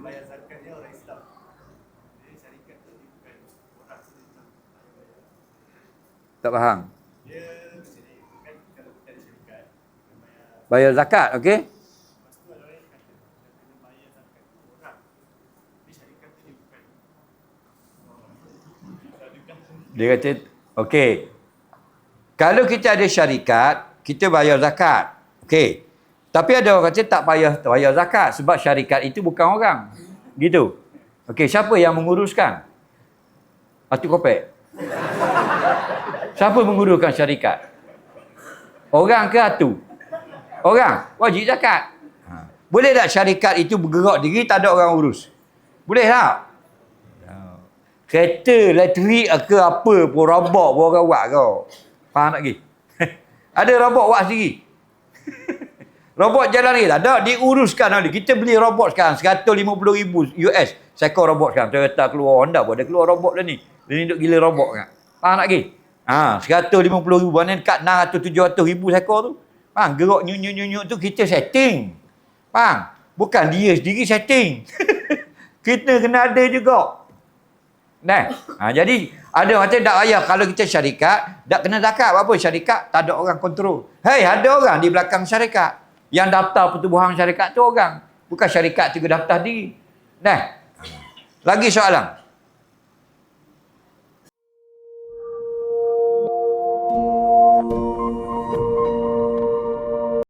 bayar zakat dia orang Islam. Jadi syarikat tu dia bukan orang Islam. Tak faham? Dia bukan kalau kita ada syarikat. Bayar, bayar zakat okey Dia kata, okey. Kalau kita ada syarikat, kita bayar zakat. Okey. Tapi ada orang kata tak payah bayar zakat sebab syarikat itu bukan orang. Gitu. Okey, siapa yang menguruskan? Atu Kopek. Siapa menguruskan syarikat? Orang ke atu? Orang. Wajib zakat. Ha. Boleh tak syarikat itu bergerak diri tak ada orang urus? Boleh tak? Kereta elektrik ke apa pun robot pun orang buat kau. Faham tak lagi? Ada robot buat sendiri. Robot jalan ni tak ada. Diuruskan oleh. Kita beli robot sekarang. 150 ribu US. Sekor robot sekarang. Toyota keluar. Honda pun ada keluar robot dah ni. Dia ni duk gila robot kan. Faham tak lagi? Ha, 150 ribu. Mana dekat 600-700 ribu sekor tu. Faham? Gerak nyuk-nyuk-nyuk tu kita setting. Faham? Bukan dia sendiri setting. kita kena ada juga. Nah, ha, jadi ada kata tak payah kalau kita syarikat, tak kena zakat apa syarikat tak ada orang kontrol. Hei, ada orang di belakang syarikat yang daftar pertubuhan syarikat tu orang. Bukan syarikat tiga daftar diri. Nah. Lagi soalan.